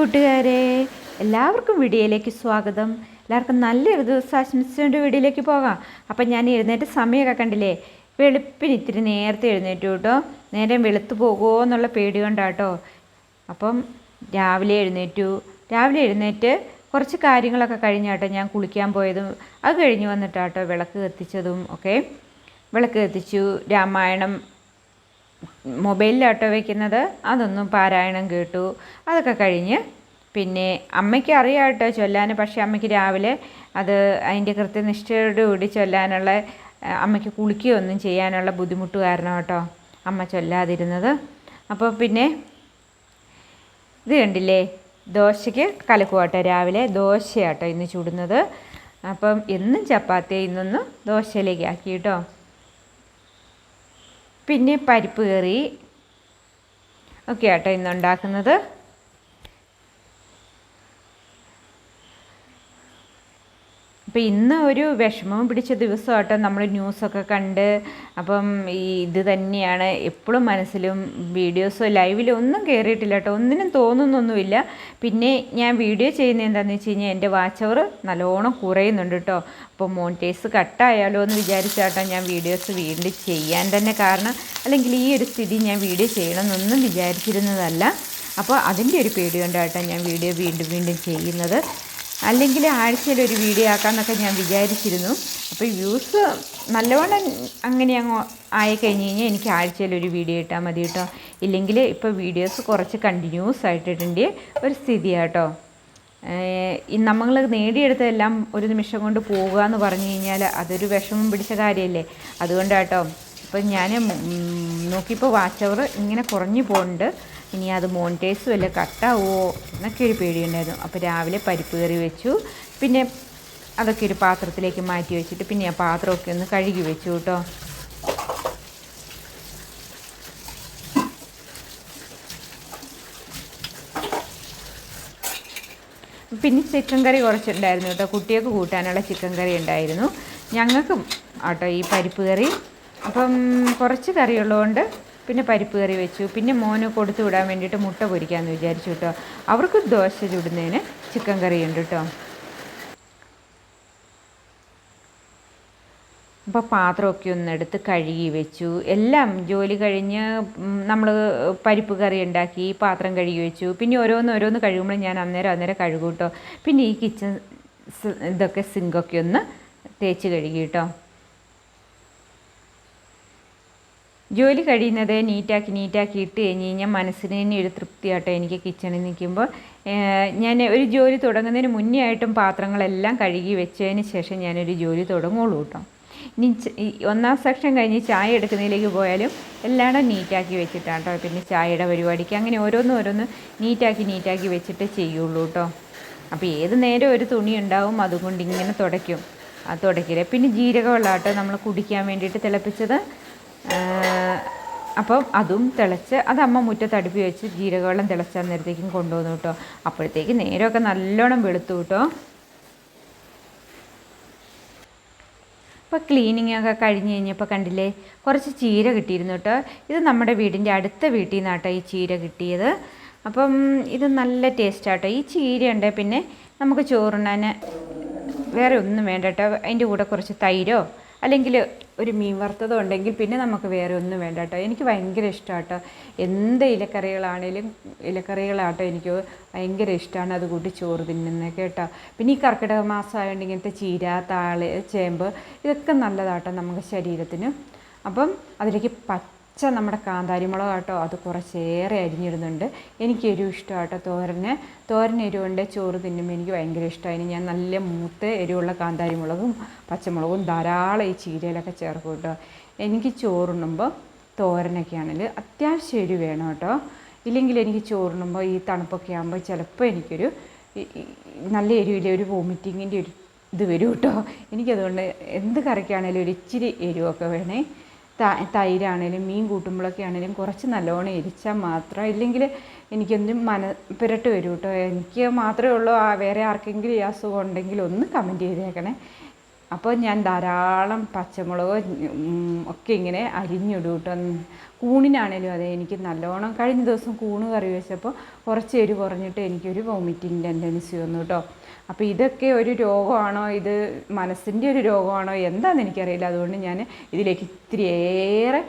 കൂട്ടുകാരെ എല്ലാവർക്കും വീഡിയോയിലേക്ക് സ്വാഗതം. എല്ലാവർക്കും നല്ലൊരു ദിവസം ആശംസിച്ചുകൊണ്ട് വീഡിയോയിലേക്ക് പോകാം. അപ്പം ഞാൻ എഴുന്നേറ്റ് സമയമൊക്കെ കണ്ടില്ലേ? വെളുപ്പിന് ഇത്തിരി നേരത്തെ എഴുന്നേറ്റു കേട്ടോ. നേരം വെളുത്തു പോകുമോ എന്നുള്ള പേടി കൊണ്ടാട്ടോ. അപ്പം രാവിലെ എഴുന്നേറ്റു. രാവിലെ എഴുന്നേറ്റ് കുറച്ച് കാര്യങ്ങളൊക്കെ കഴിഞ്ഞാട്ടോ ഞാൻ കുളിക്കാൻ പോയതും അത് കഴിഞ്ഞ് വന്നിട്ടാട്ടോ വിളക്ക് കത്തിച്ചതും ഒക്കെ. വിളക്ക് കത്തിച്ചു. രാമായണം മൊബൈലിലാട്ടോ വയ്ക്കുന്നത് അതൊന്നും പാരായണം കേട്ടു. അതൊക്കെ കഴിഞ്ഞ് പിന്നെ അമ്മയ്ക്ക് അറിയാം കേട്ടോ ചൊല്ലാൻ പക്ഷേ അമ്മയ്ക്ക് രാവിലെ അത് അതിന്റെ കൃത്യനിഷ്ഠയോടുകൂടി ചൊല്ലാനുള്ള അമ്മയ്ക്ക് കുളിക്കുകയൊന്നും ചെയ്യാനുള്ള ബുദ്ധിമുട്ട് കാരണം കേട്ടോ അമ്മ ചൊല്ലാതിരുന്നത്. അപ്പോൾ പിന്നെ ഇത് കണ്ടില്ലേ? ദോശയ്ക്ക് കലക്കുവാട്ടോ രാവിലെ. ദോശയാട്ടോ ഇന്ന് ചുടുന്നത്. അപ്പം എന്നും ചപ്പാത്തി ഇന്നൊന്ന് ദോശയിലേക്ക് ആക്കി കേട്ടോ. പിന്നെ പരിപ്പ് കറി. ഒക്കെ ആട്ടോ ഇന്ന് ഉണ്ടാക്കുന്നത് അപ്പം ഇന്ന് ഒരു വിഷമം പിടിച്ച ദിവസമാട്ടോ നമ്മൾ ന്യൂസൊക്കെ കണ്ട്. അപ്പം ഈ ഇത് തന്നെയാണ്. എപ്പോഴും മനസ്സിലും വീഡിയോസോ ലൈവിലോ ഒന്നും കയറിയിട്ടില്ല കേട്ടോ ഒന്നിനും തോന്നുന്നൊന്നുമില്ല. പിന്നെ ഞാൻ വീഡിയോ ചെയ്യുന്നത് എന്താണെന്ന് വെച്ച് കഴിഞ്ഞാൽ എന്റെ വാച്ച് അവർ നല്ലോണം കുറയുന്നുണ്ട് കേട്ടോ അപ്പോൾ മോണിറ്റേഴ്സ് കട്ടായാലോ എന്ന് വിചാരിച്ചാട്ടോ ഞാൻ വീഡിയോസ് വീണ്ടും ചെയ്യാൻ തന്നെ കാരണം അല്ലെങ്കിൽ ഈ ഒരു സ്ഥിതി ഞാൻ വീഡിയോ ചെയ്യണമെന്നൊന്നും വിചാരിച്ചിരുന്നതല്ല. അപ്പോൾ അതിന്റെ ഒരു പേടി കൊണ്ടാട്ടോ ഞാൻ വീഡിയോ വീണ്ടും വീണ്ടും ചെയ്യുന്നത്. അല്ലെങ്കിൽ ആഴ്ചയിൽ ഒരു വീഡിയോ ആക്കാമെന്നൊക്കെ ഞാൻ വിചാരിച്ചിരുന്നു. അപ്പോൾ വ്യൂസ് നല്ലവണ്ണം അങ്ങനെ അങ്ങ് ആയി കഴിഞ്ഞ് കഴിഞ്ഞാൽ എനിക്ക് ആഴ്ചയിൽ ഒരു വീഡിയോ ഇട്ടാൽ മതി കേട്ടോ. ഇല്ലെങ്കിൽ ഇപ്പോൾ വീഡിയോസ് കുറച്ച് കണ്ടിന്യൂസ് ആയിട്ടിട്ടുണ്ട്. ഒരു സ്ഥിതിയാട്ടോ. നമ്മൾ നേടിയെടുത്തതെല്ലാം ഒരു നിമിഷം കൊണ്ട് പോവുക എന്ന് പറഞ്ഞു കഴിഞ്ഞാൽ അതൊരു വിഷമം പിടിച്ച കാര്യമല്ലേ അതുകൊണ്ടാട്ടോ. ഇപ്പം ഞാൻ നോക്കിയപ്പോൾ വാച്ച് അവർ ഇങ്ങനെ കുറഞ്ഞു പോകുന്നുണ്ട് ഇനി അത് മോണ്ടേഴ്സ് വല്ല കട്ടാവോ എന്നൊക്കെ ഒരു പേടിയുണ്ടായിരുന്നു. അപ്പോൾ രാവിലെ പരിപ്പ് കറി വെച്ചു. പിന്നെ അതൊക്കെ ഒരു പാത്രത്തിലേക്ക് മാറ്റി വെച്ചിട്ട് പിന്നെ ആ പാത്രമൊക്കെ ഒന്ന് കഴുകി വെച്ചു കേട്ടോ. പിന്നെ ചിക്കൻ കറി കുറച്ചുണ്ടായിരുന്നു കേട്ടോ. കുട്ടികൾക്ക് കൂട്ടാനുള്ള ചിക്കൻ കറി ഉണ്ടായിരുന്നു. ഞങ്ങൾക്കും ആട്ടോ ഈ പരിപ്പ് കറി. അപ്പം കുറച്ച് കറി ഉള്ളതുകൊണ്ട് പിന്നെ പരിപ്പ് കറി വെച്ചു. പിന്നെ മോന് കൊടുത്തു വിടാൻ വേണ്ടിയിട്ട് മുട്ട പൊരിക്കാമെന്ന് വിചാരിച്ചു കേട്ടോ അവർക്ക് ദോശ ചുടുന്നതിന് ചിക്കൻ കറി ഉണ്ട് കേട്ടോ അപ്പോൾ പാത്രമൊക്കെ ഒന്ന് എടുത്ത് കഴുകി വെച്ചു. എല്ലാം ജോലി കഴിഞ്ഞ് നമ്മൾ പരിപ്പ് കറി ഉണ്ടാക്കി പാത്രം കഴുകി വെച്ചു. പിന്നെ ഓരോന്ന് ഓരോന്ന് കഴുകുമ്പോൾ ഞാൻ അന്നേരം അന്നേരം കഴുകൂട്ടോ കേട്ടോ പിന്നെ ഈ കിച്ചൺ ഇതൊക്കെ സിങ്കൊക്കെ ഒന്ന് തേച്ച് കഴുകി കേട്ടോ ജോലി കഴിയുന്നത് നീറ്റാക്കി നീറ്റാക്കി ഇട്ട് കഴിഞ്ഞ് കഴിഞ്ഞാൽ മനസ്സിന് തന്നെ ഒരു തൃപ്തിയാട്ടോ എനിക്ക് കിച്ചണിൽ നിൽക്കുമ്പോൾ. ഞാൻ ഒരു ജോലി തുടങ്ങുന്നതിന് മുന്നേ ആയിട്ടും പാത്രങ്ങളെല്ലാം കഴുകി വെച്ചതിന് ശേഷം ഞാനൊരു ജോലി തുടങ്ങുള്ളൂ കേട്ടോ. ഇനി ഒന്നാം സെക്ഷൻ കഴിഞ്ഞ് ചായ എടുക്കുന്നതിലേക്ക് പോയാലും എല്ലായിടും നീറ്റാക്കി വെച്ചിട്ടാണ് കേട്ടോ. പിന്നെ ചായയുടെ പരിപാടിക്ക് അങ്ങനെ ഓരോന്നും ഓരോന്ന് നീറ്റാക്കി നീറ്റാക്കി വെച്ചിട്ട് ചെയ്യുള്ളൂ കേട്ടോ. അപ്പോൾ ഏത് നേരം ഒരു തുണി ഉണ്ടാവും അതുകൊണ്ട് ഇങ്ങനെ തുടയ്ക്കും. ആ തുടയ്ക്കില്ല പിന്നെ ജീരകവെള്ളമാട്ടോ നമ്മൾ കുടിക്കാൻ വേണ്ടിയിട്ട് തിളപ്പിച്ചത്. അപ്പം അതും തിളച്ച് അത് അമ്മ മുറ്റത്ത് അടുപ്പി വെച്ച് ജീരകവെള്ളം തിളച്ച് നേരത്തേക്കും കൊണ്ടുവന്നു കേട്ടോ. അപ്പോഴത്തേക്ക് നേരമൊക്കെ നല്ലോണം വെളുത്തു കേട്ടോ. ഇപ്പോൾ ക്ലീനിങ് ഒക്കെ കഴിഞ്ഞ് കഴിഞ്ഞപ്പോൾ കണ്ടില്ലേ കുറച്ച് ചീര കിട്ടിയിരുന്നു കേട്ടോ. ഇത് നമ്മുടെ വീടിന്റെ അടുത്ത വീട്ടിൽ നിന്നാട്ടോ ഈ ചീര കിട്ടിയത്. അപ്പം ഇത് നല്ല ടേസ്റ്റാട്ടോ ഈ ചീര ഉണ്ട് പിന്നെ നമുക്ക് ചോറുണ്ണാൻ വേറെ ഒന്നും വേണ്ട കേട്ടോ. അതിന്റെ കൂടെ കുറച്ച് തൈരോ അല്ലെങ്കിൽ ഒരു മീൻ വറുത്തത് ഉണ്ടെങ്കിൽ പിന്നെ നമുക്ക് വേറെ ഒന്നും വേണ്ട കേട്ടോ. എനിക്ക് ഭയങ്കര ഇഷ്ടമാണ് എന്ത് ഇലക്കറികളാണേലും ഇലക്കറികളാട്ടോ എനിക്ക് ഭയങ്കര ഇഷ്ടമാണ് അത് കൂട്ടി ചോറ് തിന്നുന്നത് കേട്ടോ. പിന്നെ ഈ കർക്കിടക മാസമായതുകൊണ്ട് ഇങ്ങനത്തെ ചീര താൾ ചേമ്പ് ഇതൊക്കെ നല്ലതാട്ടോ നമുക്ക് ശരീരത്തിന്. അപ്പം അതിലേക്ക് പച്ച നമ്മുടെ കാന്താരി മുളക് കേട്ടോ അത് കുറച്ചേറെ അരിഞ്ഞിടുന്നുണ്ട്. എനിക്ക് എരിവ് ഇഷ്ടമാട്ടോ തോരന്. തോരൻ എരിവുണ്ട് ചോറ് തിന്നുമ്പോൾ എനിക്ക് ഭയങ്കര ഇഷ്ടമായി ഞാൻ നല്ല മൂത്ത് എരിവുള്ള കാന്താരിമുളകും പച്ചമുളകും ധാരാളം ഈ ചീരയിലൊക്കെ ചേർക്കും കേട്ടോ. എനിക്ക് ചോറുണ്ണുമ്പോൾ തോരനൊക്കെ ആണെങ്കിൽ അത്യാവശ്യം എരിവ് വേണം കേട്ടോ. ഇല്ലെങ്കിൽ എനിക്ക് ചോറുണ്ണുമ്പോൾ ഈ തണുപ്പൊക്കെ ആകുമ്പോൾ ചിലപ്പോൾ എനിക്കൊരു നല്ല എരിവിലെ ഒരു വോമിറ്റിങ്ങിന്റെ ഒരു ഇത് വരും കേട്ടോ. എനിക്കതുകൊണ്ട് എന്ത് കറിക്കാണേലും ഒരു ഇച്ചിരി എരിവൊക്കെ വേണേ. തൈരാണേലും മീൻ കൂട്ടുമ്പോഴൊക്കെ ആണേലും കുറച്ച് നല്ലോണം എരിച്ചാൽ മാത്രം. ഇല്ലെങ്കിൽ എനിക്കൊന്നും മന പുരട്ട് വരും കേട്ടോ എനിക്ക് മാത്രമേ ഉള്ളൂ വേറെ ആർക്കെങ്കിലും ഈ അസുഖം ഉണ്ടെങ്കിൽ ഒന്ന് കമന്റ് ചെയ്തേക്കണേ. അപ്പോൾ ഞാൻ ധാരാളം പച്ചമുളക് ഒക്കെ ഇങ്ങനെ അരിഞ്ഞിടും കേട്ടോ കൂണിനാണേലും അതെ എനിക്ക് നല്ലോണം കഴിഞ്ഞ ദിവസം കൂണ് കറി വെച്ചപ്പോൾ കുറച്ച് എരി കുറഞ്ഞിട്ട് എനിക്കൊരു വോമിറ്റിംഗ് ടെൻഡൻസി വന്നു കേട്ടോ അപ്പോൾ ഇതൊക്കെ ഒരു രോഗമാണോ? ഇത് മനസ്സിന്റെ ഒരു രോഗമാണോ? എന്താണെന്ന് എനിക്കറിയില്ല. അതുകൊണ്ട് ഞാൻ ഇതിലേക്ക് ഇത്തിരിയേറെ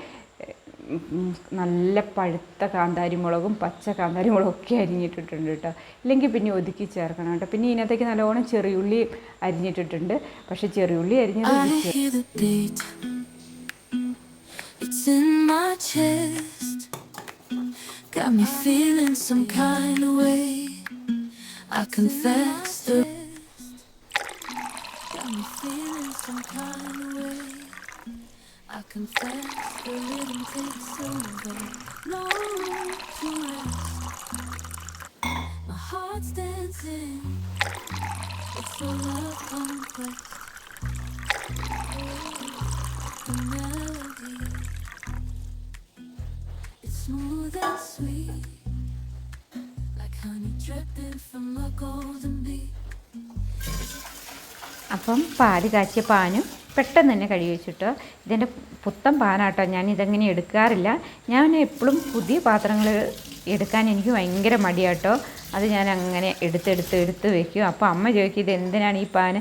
നല്ല പഴുത്ത കാന്താരി മുളകും പച്ച കാന്താരി മുളകും ഒക്കെ അരിഞ്ഞിട്ടിട്ടുണ്ട് കേട്ടോ. ഇല്ലെങ്കിൽ പിന്നെ ഒതുക്കി ചേർക്കണം കേട്ടോ. പിന്നെ ഇതിനകത്തേക്ക് നല്ലോണം ചെറിയുള്ളി അരിഞ്ഞിട്ടിട്ടുണ്ട്. പക്ഷെ ചെറിയുള്ളി അരിഞ്ഞത്. I confess the rhythm takes over. No to rest. My heart's dancing. It's a love complex. The melody. It's smooth and sweet. Like honey dripping from a golden bee. അപ്പം പാല് കാച്ചിയ പാനും പെട്ടെന്ന് തന്നെ കഴുകി വെച്ചിട്ട് ഇതിന്റെ പുത്തൻ പാനാട്ടോ. ഞാൻ ഇതെങ്ങനെ എടുക്കാറില്ല. ഞാൻ എപ്പോഴും പുതിയ പാത്രങ്ങൾ എടുക്കാൻ എനിക്ക് ഭയങ്കര മടിയാട്ടോ. അത് ഞാൻ അങ്ങനെ എടുത്തെടുത്ത് എടുത്ത് വെക്കും. അപ്പോൾ അമ്മ ചോദിക്കും ഇത് എന്തിനാണ് ഈ പാന്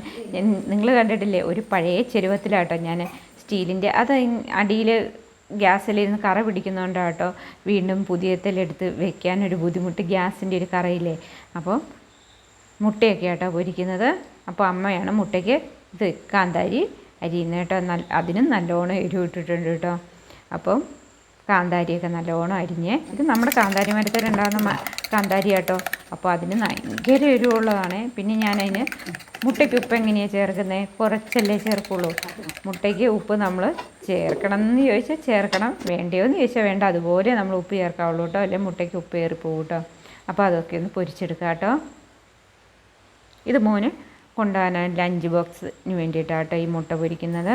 നിങ്ങൾ കണ്ടിട്ടില്ലേ? ഒരു പഴയ ചെരുവത്തിലാട്ടോ ഞാൻ സ്റ്റീലിന്റെ അത് അടിയിൽ ഗ്യാസിലിരുന്ന് കറ പിടിക്കുന്നതുകൊണ്ടാട്ടോ വീണ്ടും പുതിയത്തിലെടുത്ത് വെക്കാനൊരു ബുദ്ധിമുട്ട് ഗ്യാസിന്റെ ഒരു കറയില്ലേ. അപ്പോൾ മുട്ടയൊക്കെ ആട്ടോ പൊരിക്കുന്നത്. അപ്പോൾ അമ്മയാണ് മുട്ടയ്ക്ക് ഇത് കാന്താരി അരിയുന്നത് കേട്ടോ. നല്ല അതിനും നല്ലോണം എരിവ് ഇട്ടിട്ടുണ്ട് കേട്ടോ. അപ്പം കാന്താരിയൊക്കെ നല്ലോണം അരിഞ്ഞ് ഇത് നമ്മുടെ കാന്താരി മരത്തിലുണ്ടാകുന്ന കാന്താരി കേട്ടോ അപ്പോൾ അതിന് ഭയങ്കര എരിവുള്ളതാണ്. പിന്നെ ഞാനതിന് മുട്ടയ്ക്ക് ഉപ്പ് എങ്ങനെയാണ് ചേർക്കുന്നത് കുറച്ചല്ലേ ചേർക്കുള്ളൂ. മുട്ടയ്ക്ക് ഉപ്പ് നമ്മൾ ചേർക്കണം എന്ന് ചോദിച്ചാൽ ചേർക്കണം. വേണ്ടയോ എന്ന് ചോദിച്ചാൽ വേണ്ട. അതുപോലെ നമ്മൾ ഉപ്പ് ചേർക്കാവുള്ളൂ കേട്ടോ. അല്ലെങ്കിൽ മുട്ടയ്ക്ക് ഉപ്പ് കയറിപ്പോകും അപ്പോൾ അതൊക്കെ ഒന്ന് പൊരിച്ചെടുക്കാം കേട്ടോ. ഇത് മോന് കൊണ്ടുപോകാനാണ് ലഞ്ച് ബോക്സിന് വേണ്ടിയിട്ടാട്ടോ ഈ മുട്ട പൊരിക്കുന്നത്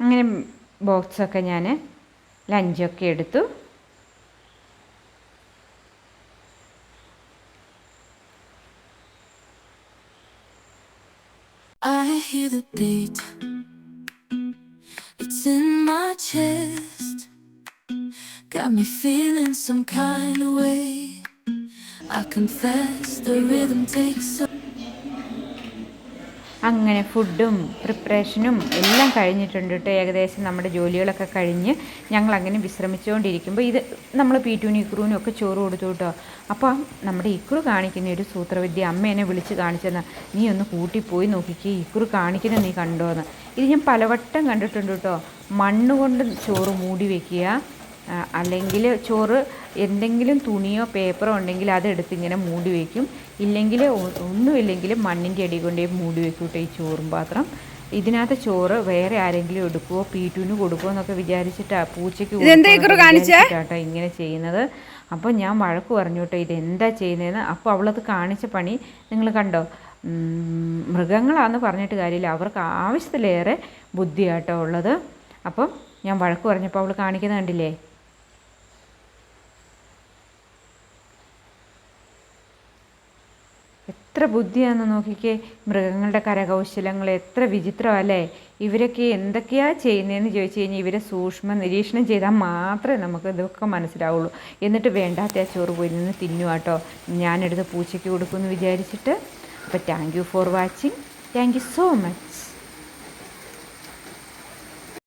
അങ്ങനെ ബോക്സൊക്കെ ഞാൻ ലഞ്ചൊക്കെ എടുത്തു I hear the beat. It's in my chest. Got me feeling some kind of way. I confess the rhythm takes so അങ്ങനെ ഫുഡും പ്രിപ്പറേഷനും എല്ലാം കഴിഞ്ഞിട്ടുണ്ട് കേട്ടോ ഏകദേശം നമ്മുടെ ജോലികളൊക്കെ കഴിഞ്ഞ് ഞങ്ങൾ അങ്ങനെ വിശ്രമിച്ചുകൊണ്ടിരിക്കുമ്പോൾ ഇത് നമ്മൾ പീറ്റൂനും ഇക്രൂനും ഒക്കെ ചോറ് കൊടുത്തു കേട്ടോ അപ്പം നമ്മുടെ ഇക്രു കാണിക്കുന്ന ഒരു സൂത്രവിദ്യ അമ്മേനെ വിളിച്ച് കാണിച്ചെന്ന് നീ ഒന്ന് കൂട്ടിപ്പോയി നോക്കിക്ക് ഇക്രു കാണിക്കുന്ന നീ കണ്ടോന്ന്. ഇത് ഞാൻ പലവട്ടം കണ്ടിട്ടുണ്ട് കേട്ടോ മണ്ണ് കൊണ്ട് ചോറ് മൂടി വെക്കുക അല്ലെങ്കിൽ ചോറ് എന്തെങ്കിലും തുണിയോ പേപ്പറോ ഉണ്ടെങ്കിൽ അതെടുത്ത് ഇങ്ങനെ മൂടി വയ്ക്കും. ഇല്ലെങ്കിൽ ഒന്നുമില്ലെങ്കിൽ മണ്ണിന്റെ അടി കൊണ്ടേ മൂടി വെക്കും ഈ ചോറും പാത്രം. ഇതിനകത്ത് ചോറ് വേറെ ആരെങ്കിലും എടുക്കുവോ? പീറ്റുവിന് കൊടുക്കുവോ എന്നൊക്കെ വിചാരിച്ചിട്ടാ പൂച്ചയ്ക്ക് കാണിച്ചാട്ടോ ഇങ്ങനെ ചെയ്യുന്നത്. അപ്പോൾ ഞാൻ വഴക്ക് പറഞ്ഞു കേട്ടോ ഇതെന്താ ചെയ്യുന്നതെന്ന്? അപ്പോൾ അവളത് കാണിച്ച പണി നിങ്ങൾ കണ്ടോ? മൃഗങ്ങളാണെന്ന് പറഞ്ഞിട്ട് കാര്യമില്ല. അവർക്ക് ആവശ്യത്തിലേറെ ബുദ്ധിയാട്ടോ ഉള്ളത്. അപ്പം ഞാൻ വഴക്ക് പറഞ്ഞപ്പോൾ അവൾ കാണിക്കുന്നത് കണ്ടില്ലേ? എത്ര ബുദ്ധിയാണെന്ന് നോക്കിക്കേ. മൃഗങ്ങളുടെ കരകൗശലങ്ങൾ എത്ര വിചിത്രമല്ലേ ഇവരൊക്കെ എന്തൊക്കെയാണ് ചെയ്യുന്നതെന്ന് ചോദിച്ചു കഴിഞ്ഞാൽ ഇവരെ സൂക്ഷ്മ നിരീക്ഷണം ചെയ്താൽ മാത്രമേ നമുക്ക് ഇതൊക്കെ മനസ്സിലാവുള്ളൂ. എന്നിട്ട് വേണ്ടാത്ത ചോറ് പോയി നിന്ന് തിന്നുവാട്ടോ ഞാനെടുത്ത് പൂച്ചയ്ക്ക് കൊടുക്കുമെന്ന് വിചാരിച്ചിട്ട്. അപ്പോൾ thank you for watching thank you so much